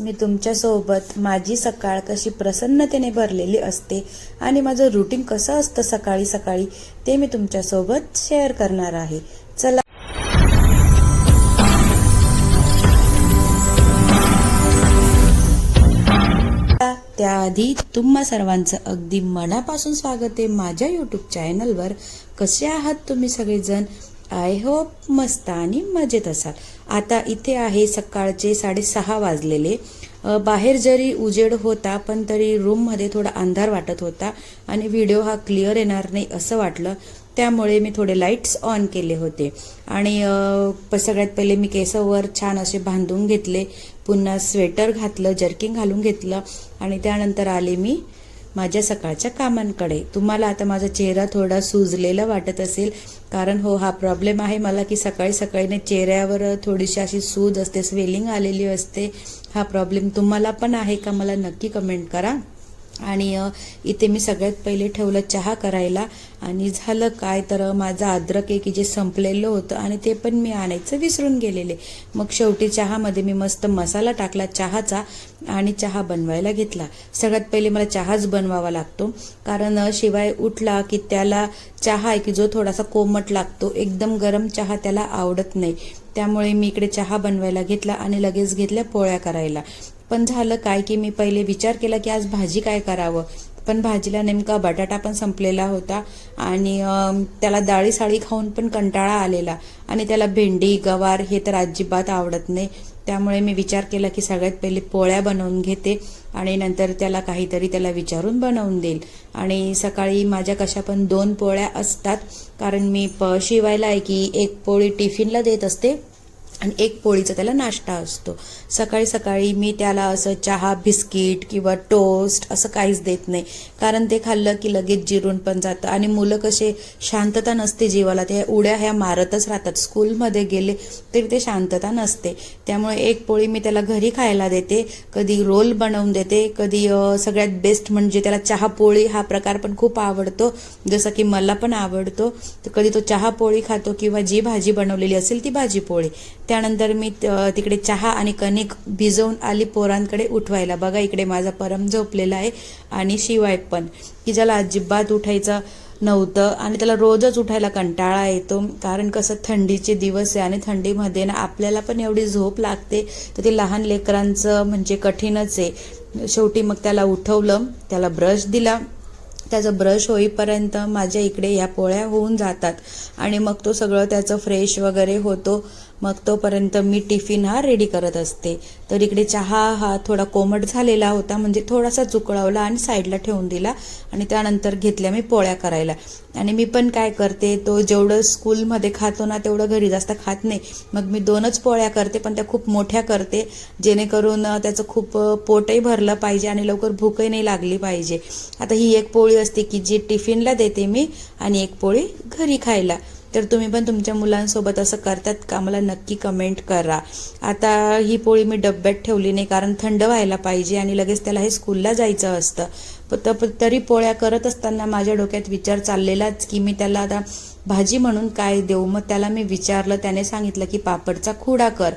मी तुमच्यासोबत माझी सकाळ कशी प्रसन्नतेने भरलेली असते आणि माझं रुटीन कसं असतं सकाळी सकाळी ते मी तुमच्यासोबत शेअर करणार आहे. चला. त्याआधी तुम्हा सर्वांचं अगदी मनापासून स्वागत आहे माझ्या यूट्यूब चॅनलवर कसे आहात तुम्ही सगळेजण? आय होप मस्त आणि मजेत असाल. आता इथे आहे सकाळचे साडेसहा वाजलेले. बाहेर जरी उजेड होता पण तरी रूममध्ये थोडा अंधार वाटत होता आणि व्हिडिओ हा क्लिअर येणार नाही असं वाटलं. त्यामुळे मी थोडे लाईट्स ऑन केले होते. आणि प- सगळ्यात पहिले मी केसावर छान असे बांधून घेतले. पुन्हा स्वेटर घातलं जर्किंग घालून घेतलं. आणि त्यानंतर आले मी माझ्या सकाळच्या कामांकडे. तुम्हाला आता माझा चेहरा थोडा सुजलेला वाटत असेल. कारण हो हा प्रॉब्लेम आहे मला की सकाळी सकाळीने चेहऱ्यावर थोडीशी अशी सूज असते स्वेलिंग आलेली असते. हा प्रॉब्लेम तुम्हाला पण आहे का? मला नक्की कमेंट करा. आणि इथे मी सगळ्यात पहिले ठेवलं चहा करायला आणि झालं काय तर माझं अद्रक आहे की जे संपलेलं होतं आणि ते पण मी आणायचं विसरून गेलेले. मग शेवटी चहामध्ये मी मस्त मसाला टाकला चहाचा आणि चहा बनवायला घेतला. सगळ्यात पहिले मला चहाच बनवावा लागतो. कारण शिवाय उठला की त्याला चहा आहे की जो थोडासा कोमट लागतो. एकदम गरम चहा त्याला आवडत नाही. त्यामुळे मी इकडे चहा बनवायला घेतला आणि लगेच घेतल्या पोळ्या करायला. पण झालं काय की मी पहिले विचार केला की आज भाजी काय करावं? पण भाजीला नेमका बटाटा पण संपलेला होता आणि त्याला डाळी साळी खाऊन पण कंटाळा आलेला आणि त्याला भेंडी गवार हे तर अजिबात आवडत नाही. त्यामुळे मी विचार केला की सगळ्यात पहिले पोळ्या बनवून घेते आणि नंतर त्याला काहीतरी त्याला विचारून बनवून देईल. आणि सकाळी माझ्या कशा पण दोन पोळ्या असतात कारण मी प शिवायला आहे की एक पोळी टिफिनला देत असते. आणि एक पोळीचा त्याला नाश्ता असतो. सकाळी सकाळी मी त्याला असं चहा बिस्किट किंवा टोस्ट असं काहीच देत नाही. कारण ते खाल्लं की लगेच जिरून पण जातं. आणि मुलं कसे शांतता नसते जीवाला. ते उड्या ह्या मारतच राहतात. स्कूलमध्ये गेले तरी ते शांतता नसते. त्यामुळे एक पोळी मी त्याला घरी खायला देते. कधी रोल बनवून देते. कधी सगळ्यात बेस्ट म्हणजे त्याला चहा पोळी हा प्रकार पण खूप आवडतो. जसं की मला पण आवडतो. तर कधी तो चहा पोळी खातो किंवा जी भाजी बनवलेली असेल ती भाजी पोळी. त्यानंतर मी तिकडे चहा आणि कणिक भिजवून आली पोरांकडे उठवायला. बघा इकडे माझा परम झोपलेला आहे आणि शिवाय पण. की ज्याला अजिबात उठायचं नव्हतं आणि त्याला रोजच उठायला कंटाळा येतो. कारण कसं थंडीचे दिवस आहे आणि थंडीमध्ये ना आपल्याला पण एवढी झोप लागते. तर ते लहान लेकरांचं म्हणजे कठीणच आहे. शेवटी मग त्याला उठवलं त्याला ब्रश दिला. त्याचं ब्रश होईपर्यंत माझ्या इकडे या पोळ्या होऊन जातात. आणि मग तो सगळं त्याचं फ्रेश वगैरे होतो. मग तोपर्यंत मी टिफिन हा रेडी करत असते. तर इकडे चहा हा थोडा कोमट झालेला होता म्हणजे थोडासा चुकळावला आणि साईडला ठेवून दिला आणि त्यानंतर घेतल्या मी पोळ्या करायला. आणि मी पण काय करते तो जेवढं स्कूलमध्ये खातो ना तेवढं घरी जास्त खात नाही. मग मी दोनच पोळ्या करते पण त्या खूप मोठ्या करते जेणेकरून त्याचं खूप पोटही भरलं पाहिजे आणि लवकर भूकही नाही लागली पाहिजे. आता ही एक पोळी असते की जी टिफिनला देते मी आणि एक पोळी घरी खायला. तर तुम्ही पण तुमच्या मुलांसोबत असं करतात का? मला नक्की कमेंट करा. आता ही पोळी मी डब्यात ठेवली नाही कारण थंड व्हायला पाहिजे आणि लगेच त्याला हे स्कूलला जायचं असतं. प- तरी पोळ्या करत असताना माझ्या डोक्यात विचार चाललेलाच की मी त्याला आता भाजी म्हणून काय देऊ? मग त्याला मी विचारलं त्याने सांगितलं की पापडचा खुडा कर.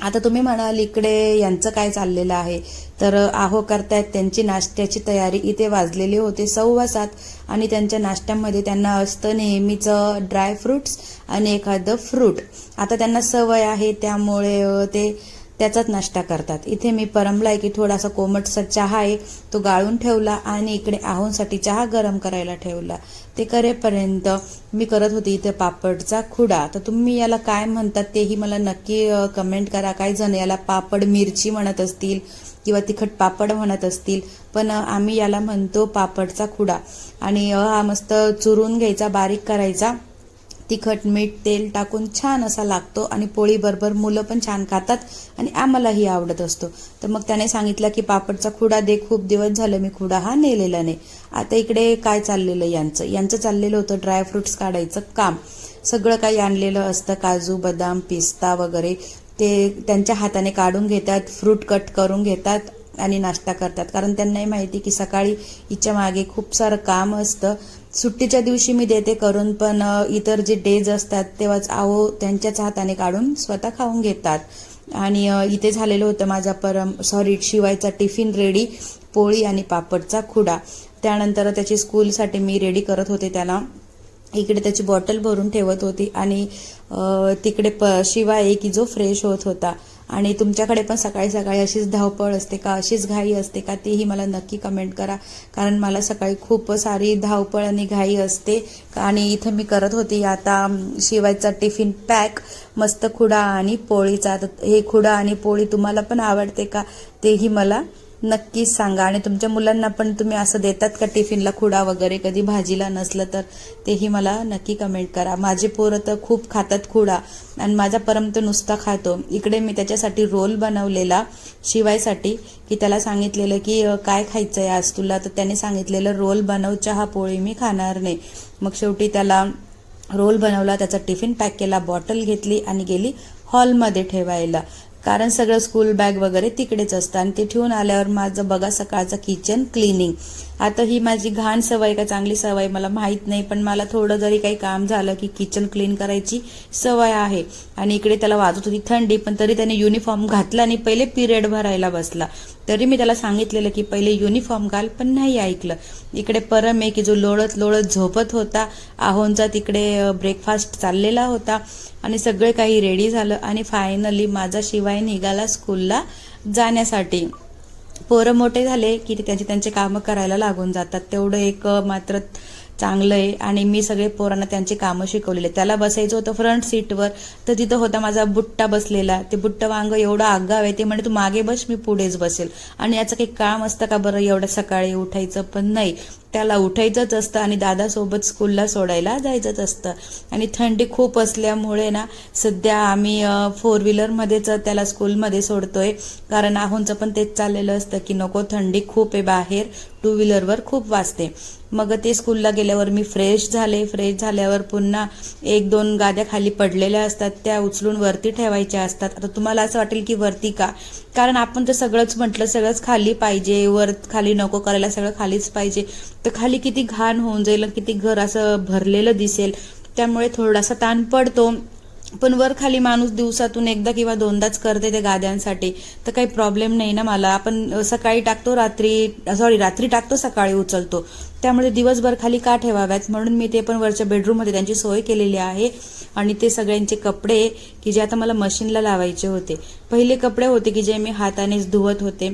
आता तुम्ही म्हणाल इकडे यांचं काय चाललेलं आहे. तर आहो करतायत त्यांची नाश्त्याची तयारी. इथे वाजलेली होते सव्वा सात आणि त्यांच्या नाश्त्यामध्ये त्यांना असतं नेहमीचं ड्राय फ्रुट्स आणि एखादं फ्रूट. आता त्यांना सवय आहे त्यामुळे ते त्याचाच नाश्ता करतात. इथे मी परमलाय की थोडासा कोमटसा चहा आहे तो गाळून ठेवला आणि इकडे आहोंसाठी चहा गरम करायला ठेवला. ते करेपर्यंत मी करत होती इथे पापडचा खुडा. तर तुम्ही याला काय म्हणतात तेही मला नक्की कमेंट करा. काही जण याला पापड मिरची म्हणत असतील किंवा तिखट पापड म्हणत असतील. पण आम्ही याला म्हणतो पापडचा खुडा. आणि हा मस्त चुरून घ्यायचा बारीक करायचा. तिखट मीठ तेल टाकून छान असा लागतो आणि पोळीबरोबर मुलं पण छान खातात आणि आम्हालाही आवडत असतो. तर मग त्याने सांगितलं की पापडचा खुडा दे खूप दिवस झालं मी खुडा हा नेलेला नाही. आता इकडे काय चाललेलं यांचं? यांचं चाललेलं होतं ड्रायफ्रुट्स काढायचं काम. सगळं काही आणलेलं असतं काजू बदाम पिस्ता वगैरे. ते त्यांच्या हाताने काढून घेतात फ्रूट कट करून घेतात. आणि नाश्ता करतात. कारण त्यांनाही माहिती की सकाळी हिच्या मागे खूप सारं काम असतं. सुट्टीच्या दिवशी मी देते करून पण इतर जे डेज असतात तेव्हाच आहो त्यांच्याच हाताने काढून स्वतः खाऊन घेतात. आणि इथे झालेलं होतं माझा परम सॉरी शिवायचा टिफिन रेडी पोळी आणि पापडचा खुडा. त्यानंतर त्याची स्कूलसाठी मी रेडी करत होते त्याला. इकडे त्याची बॉटल भरून ठेवत होती आणि तिकडे प शिवाय की जो फ्रेश होत होता. आणि तुमच्याकडे पण सकाळी सकाळी अशीच धावपळ असते का? अशीच घाई असते का? तेही मला नक्की कमेंट करा. कारण मला सकाळी खूप सारी धावपळ आणि घाई असते. आणि इथं मी करत होती आता शिवायचा टिफिन पॅक मस्त खुडा आणि पोळीचा. आता हे खुडा आणि पोळी तुम्हाला पण आवडते का? तेही मला नक्कीच सांगा. आणि तुमच्या मुलांना पण तुम्ही असं देतात का टिफिनला खुडा वगैरे? कधी भाजीला नसलं तर तेही मला नक्की कमेंट करा. माझे पोरं तर खूप खातात खुडा आणि माझा परम तो नुसता खातो. इकडे मी त्याच्यासाठी रोल बनवलेला शिवायसाठी की त्याला सांगितलेलं की काय खायचं आहे आज तुला? तर त्याने सांगितलेलं रोल बनव चहा पोळी मी खाणार नाही. मग शेवटी त्याला रोल बनवला त्याचा टिफिन पॅक केला बॉटल घेतली आणि गेली हॉलमध्ये ठेवायला. कारण सगळं स्कूल बॅग वगैरे तिकडेच असतं. आणि ते ठेवून आल्यावर माझं बघा सकाळचं किचन क्लिनिंग आता ही माझी घाण सवय का चांगली सवय मला माहीत नाही पण मला थोडं जरी काही काम झालं की किचन क्लीन करायची सवय आहे. आणि इकडे त्याला वाजत होती थंडी पण तरी त्याने युनिफॉर्म घातला आणि पहिले पिरियड भरायला बसला. तरी मी त्याला सांगितलेलं की पहिले युनिफॉर्म घाल पण नाही ऐकलं. इकडे परम आहे की जो लोळत लोळत झोपत होता आहोंचा तिकडे ब्रेकफास्ट चाललेला होता आणि सगळे काही रेडी झालं आणि फायनली माझा शिवाय निघाला स्कूलला जाण्यासाठी. पोरं मोठे झाले की ते त्यांचे त्यांचे कामं करायला लागून जातात. तेवढं एक मात्र चांगलं आहे आणि मी सगळे पोरांना त्यांची कामं शिकवलेले त्याला बसायचं होतं फ्रंट सीटवर तर तिथं होता माझा बुट्टा बसलेला. ते बुट्ट वांग एवढं आगाव आहे. ते म्हणे तू मागे बस मी पुढेच बसेल. आणि याचं काही काम असतं का बरं? एवढं सकाळी उठायचं पण नाही. त्याला उठायचंच असतं आणि दादासोबत स्कूलला सोडायला जायचंच असतं. आणि थंडी खूप असल्यामुळे ना सध्या आम्ही फोर व्हीलरमध्येच त्याला स्कूलमध्ये सोडतोय. कारण आहोंचं पण तेच चाललेलं असतं की नको थंडी खूप आहे बाहेर टू व्हीलरवर खूप वाजते. मग ते स्कूलला गेल्यावर मी फ्रेश झाले. फ्रेश झाल्यावर पुन्हा एक दोन गाद्या खाली पडलेल्या असतात. त्या उचलून वरती ठेवायच्या असतात. आता तुम्हाला असं वाटेल की वरती का? कारण आपण तर सगळंच म्हटलं सगळंच खाली पाहिजे. वर खाली नको करायला सगळं खालीच पाहिजे. तर खाली किती घाण होऊन जाईल किती घर असं भरलेलं दिसेल. त्यामुळे थोडासा ताण पडतो. पण वर खाली माणूस दिवसातून एकदा किंवा दोनदाच करते त्या गाद्यांसाठी. तर काही प्रॉब्लेम नाही ना मला. आपण सकाळी टाकतो रात्री सॉरी रात्री टाकतो सकाळी उचलतो. त्यामुळे दिवसभर खाली का ठेवाव्यात? म्हणून मी ते पण वरच्या बेडरूममध्ये त्यांची सोय केलेली आहे. आणि ते सगळ्यांचे कपडे की जे आता मला मशीनला लावायचे होते. पहिले कपडे होते की जे मी हातानेच धुवत होते.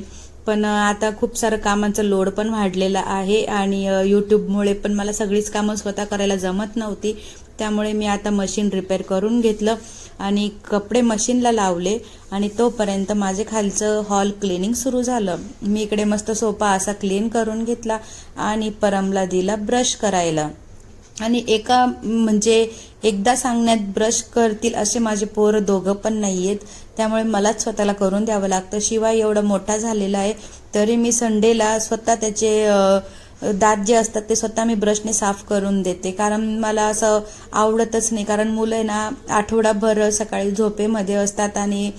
पण आता खूप सारं कामांचं लोड पण वाढलेला आहे आणि यूट्यूबमुळे पण मला सगळीच कामं स्वतः करायला जमत नव्हती. त्यामुळे मी आता मशीन रिपेअर करून घेतलं आणि कपडे मशीनला लावले आणि तोपर्यंत माझे खालचं हॉल क्लिनिंग सुरू झालं. मी इकडे मस्त सोफा असा क्लीन करून घेतला आणि परमला दिला ब्रश करायला. आणि एका म्हणजे एकदा सांगण्यात ब्रश करतील असे माझे पोरं दोघं पण नाही आहेत त्यामुळे मलाच स्वतःला करून द्यावं लागतं. शिवाय एवढा मोठा झालेला आहे तरी मी संडेला स्वतः त्याचे दात जे असतात ते स्वतः मी ब्रशने साफ करून देते. कारण मला असं आवडतच नाही. कारण मुलं आहे ना आठवडाभर सकाळी झोपेमध्ये असतात आणि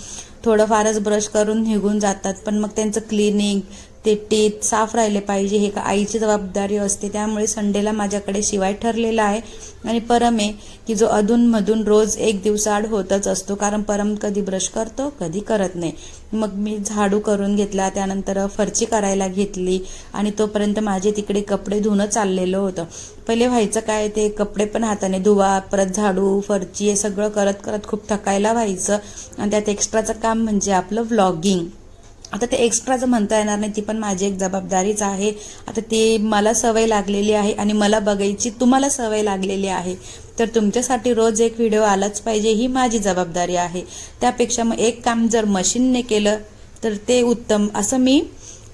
थोडंफारच ब्रश करून निघून जातात. पण मग त्यांचं क्लिनिंग ते टीथ साफ राहिले पाहिजे हे का आईची जबाबदारी असते. त्यामुळे संडेला माझ्याकडे शिवाय ठरलेला आहे. आणि परम आहे की जो अधूनमधून रोज एक दिवसाआड होतच असतो. कारण परम कधी ब्रश करतो कधी करत नाही. मग मी झाडू करून घेतला त्यानंतर फरची करायला घेतली आणि तोपर्यंत माझे तिकडे कपडे धुणं चाललेलं होतं. पहिले व्हायचं काय ते कपडे पण हाताने धुवा परत झाडू फरची हे सगळं करत करत खूप थकायला व्हायचं. आणि त्यात एक्स्ट्राचं काम म्हणजे आपलं व्लॉगिंग आता ते एक्स्ट्राचं म्हणता येणार नाही ती पण माझी एक जबाबदारीच आहे. आता ते मला सवय लागलेली आहे आणि मला बघायची तुम्हाला सवय लागलेली आहे. तर तुमच्यासाठी रोज एक व्हिडिओ आलाच पाहिजे ही माझी जबाबदारी आहे. त्यापेक्षा मग एक काम जर मशीनने केलं तर ते उत्तम. असं मी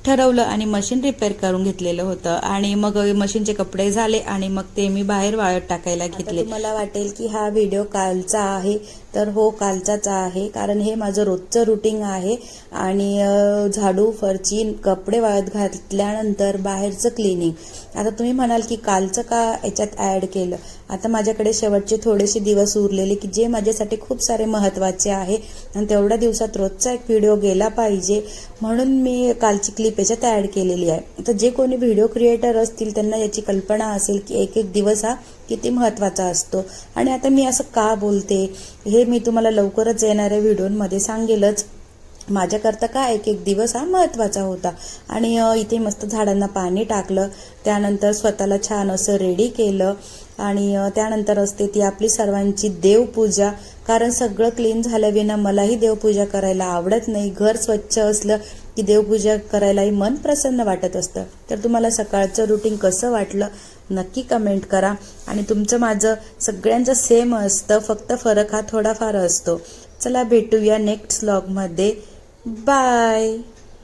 ठरवलं आणि मशीन रिपेअर करून घेतलेलं होतं. आणि मग मशीनचे कपडे झाले आणि मग ते मी बाहेर वाळत टाकायला घेतले. मला वाटेल की हा व्हिडिओ कालचा आहे. तर हो कालचाच आहे. कारण हे माझं रोजचं रुटीन आहे. आणि झाडू फरची कपडे वाळत घातल्यानंतर बाहेरचं क्लिनिंग आता तुम्ही म्हणाल की कालचं का याच्यात ॲड केलं? आता माझ्याकडे शेवटचे थोडेसे दिवस उरलेले की जे माझ्यासाठी खूप सारे महत्त्वाचे आहे. आणि तेवढ्या दिवसात रोजचा एक व्हिडिओ गेला पाहिजे. म्हणून मी कालची क्लिप याच्यात ॲड केलेली आहे. तर जे कोणी व्हिडिओ क्रिएटर असतील त्यांना याची कल्पना असेल की एक एक दिवस हा किती महत्त्वाचा असतो. आणि आता मी असं का बोलते? हे मी तुम्हाला लवकरच येणाऱ्या व्हिडिओमध्ये सांगेलच. माझ्याकरता काय एक एक दिवस हा महत्त्वाचा होता. आणि इथे मस्त झाडांना पाणी टाकलं. त्यानंतर स्वतःला छान असं रेडी केलं. आणि त्यानंतर असते ती आपली सर्वांची देवपूजा. कारण सगळं क्लीन झाल्याविना मलाही देवपूजा करायला आवडत नाही. घर स्वच्छ असलं की देवपूजा करायलाही मन प्रसन्न वाटत असतं. तर तुम्हाला सकाळचं रुटीन कसं वाटलं नक्की कमेंट करा. आणि तुमचं माझं सगळ्यांचं सेम असतं. फक्त फरक हा थोडाफार असतो. चला भेटूया नेक्स्ट व्लॉगमध्ये बाय